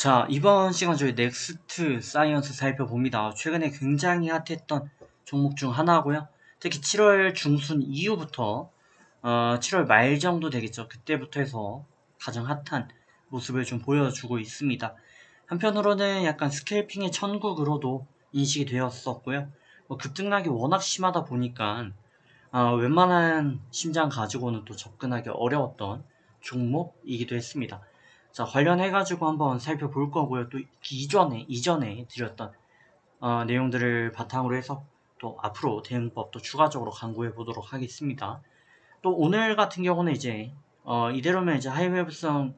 자, 이번 시간 저희 넥스트 사이언스 살펴봅니다. 최근에 굉장히 핫했던 종목 중 하나고요. 특히 7월 중순 이후부터 어, 7월 말 정도 되겠죠. 그때부터 해서 가장 핫한 모습을 좀 보여주고 있습니다. 한편으로는 약간 스캘핑의 천국으로도 인식이 되었었고요. 뭐 급등락이 워낙 심하다 보니까 어, 웬만한 심장 가지고는 또 접근하기 어려웠던 종목이기도 했습니다. 자, 관련해가지고 한번 살펴볼 거고요. 또 이전에, 이전에 드렸던 어, 내용들을 바탕으로 해서 또 앞으로 대응법도 추가적으로 강구해 보도록 하겠습니다. 또 오늘 같은 경우는 이제 어, 이대로면 이제 하이웨브성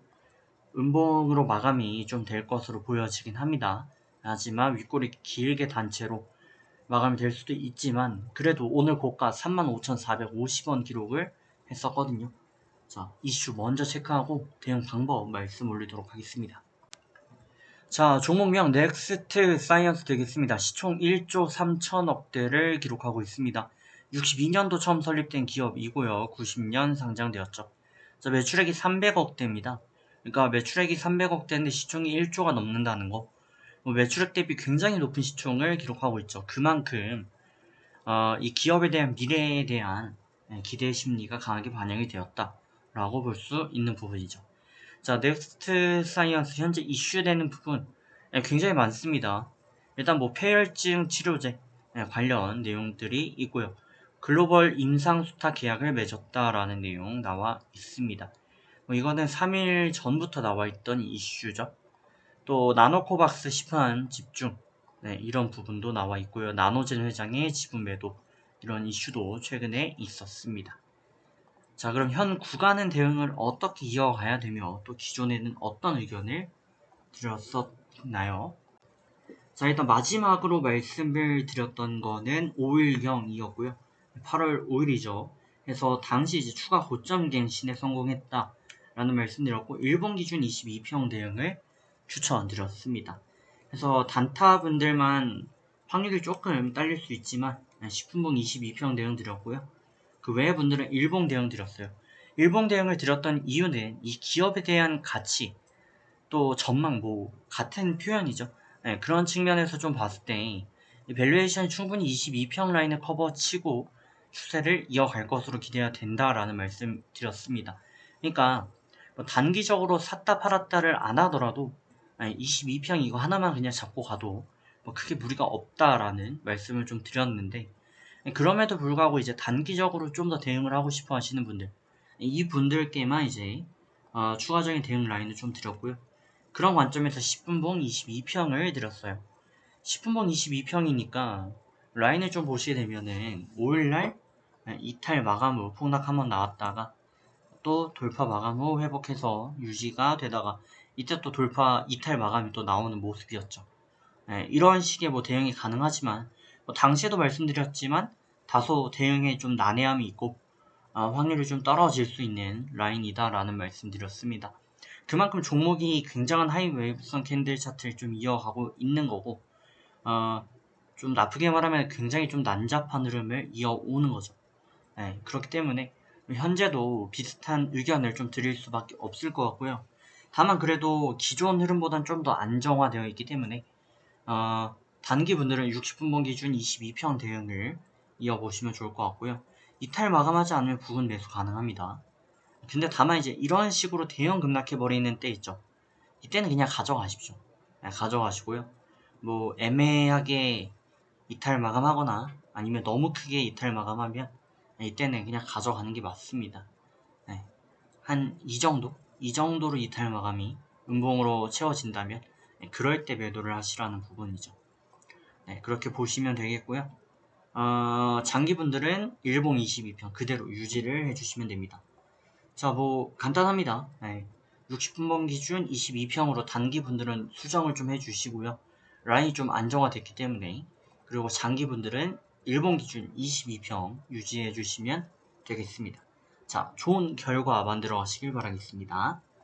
음봉으로 마감이 좀 될 것으로 보여지긴 합니다. 하지만 윗골이 길게 단체로 마감이 될 수도 있지만 그래도 오늘 고가 35,450원 기록을 했었거든요. 자, 이슈 먼저 체크하고 대응 방법 말씀 올리도록 하겠습니다. 자, 종목명 넥스트 사이언스 되겠습니다. 시총 1조 3천억대를 기록하고 있습니다. 62년도 처음 설립된 기업이고요. 90년 상장되었죠. 자, 매출액이 300억대입니다. 그러니까 매출액이 300억대인데 시총이 1조가 넘는다는 거. 뭐 매출액 대비 굉장히 높은 시총을 기록하고 있죠. 그만큼 어, 이 기업에 대한 미래에 대한 예, 기대 심리가 강하게 반영이 되었다. 라고 볼 수 있는 부분이죠. 자, 넥스트 사이언스 현재 이슈되는 부분 예, 굉장히 많습니다. 일단 뭐 폐혈증 치료제 예, 관련 내용들이 있고요. 글로벌 임상수타 계약을 맺었다라는 내용 나와 있습니다. 뭐 이거는 3일 전부터 나와 있던 이슈죠. 또 나노코박스 시판 집중 네, 이런 부분도 나와 있고요. 나노젠 회장의 지분 매도 이런 이슈도 최근에 있었습니다. 자, 그럼 현 구간은 대응을 어떻게 이어가야 되며 또 기존에는 어떤 의견을 드렸었나요? 자, 일단 마지막으로 말씀을 드렸던 거는 5일경이었고요. 8월 5일이죠. 그래서 당시 이제 추가 고점 갱신에 성공했다. 라는 말씀드렸고, 일본 기준 22평 대응을 추천드렸습니다. 그래서 단타분들만 확률이 조금 딸릴 수 있지만, 10분봉 22평 대응 드렸고요. 그 외의 분들은 일봉 대응 드렸어요. 일봉 대응을 드렸던 이유는 이 기업에 대한 가치, 또 전망, 뭐, 같은 표현이죠. 네, 그런 측면에서 좀 봤을 때, 밸류에이션이 충분히 22평 라인을 커버 치고 추세를 이어갈 것으로 기대가 된다라는 말씀 드렸습니다. 그러니까, 뭐 단기적으로 샀다 팔았다를 안 하더라도, 22평 이거 하나만 그냥 잡고 가도, 뭐 크게 무리가 없다라는 말씀을 좀 드렸는데, 그럼에도 불구하고 이제 단기적으로 좀 더 대응을 하고 싶어 하시는 분들. 이 분들께만 이제 어, 추가적인 대응 라인을 좀 드렸고요. 그런 관점에서 10분봉 22평을 드렸어요. 10분봉 22평이니까 라인을 좀 보시게 되면은 5일날 이탈 마감 후 폭락 한번 나왔다가 또 돌파 마감 후 회복해서 유지가 되다가 이때 또 돌파 이탈 마감이 또 나오는 모습이었죠. 네, 이런 식의 뭐 대응이 가능하지만 뭐 당시에도 말씀드렸지만 다소 대응에 좀 난해함이 있고 어, 확률이 좀 떨어질 수 있는 라인이다라는 말씀드렸습니다. 그만큼 종목이 굉장한 하이 웨이브성 캔들 차트를 좀 이어가고 있는 거고 어, 좀 나쁘게 말하면 굉장히 좀 난잡한 흐름을 이어오는 거죠. 네, 그렇기 때문에 현재도 비슷한 의견을 좀 드릴 수밖에 없을 것 같고요. 다만 그래도 기존 흐름보다는 좀더 안정화되어 있기 때문에 어, 단기 분들은 60분봉 기준 22평 대응을 이어보시면 좋을 것 같고요. 이탈 마감하지 않으면 부분 매수 가능합니다. 근데 다만 이제 이런 식으로 대형 급락해버리는 때 있죠. 이때는 그냥 가져가십시오. 네, 가져가시고요. 뭐 애매하게 이탈 마감하거나 아니면 너무 크게 이탈 마감하면 이때는 그냥 가져가는 게 맞습니다. 네, 한 이 정도? 이 정도로 이탈 마감이 음봉으로 채워진다면 네, 그럴 때 매도를 하시라는 부분이죠. 네, 그렇게 보시면 되겠고요. 어, 장기분들은 일봉 22평 그대로 유지를 해주시면 됩니다. 자, 뭐 간단합니다. 네, 60분봉 기준 22평으로 단기분들은 수정을 좀 해주시고요. 라인이 좀 안정화됐기 때문에 그리고 장기분들은 일본 기준 22평 유지해 주시면 되겠습니다. 자, 좋은 결과 만들어 가시길 바라겠습니다.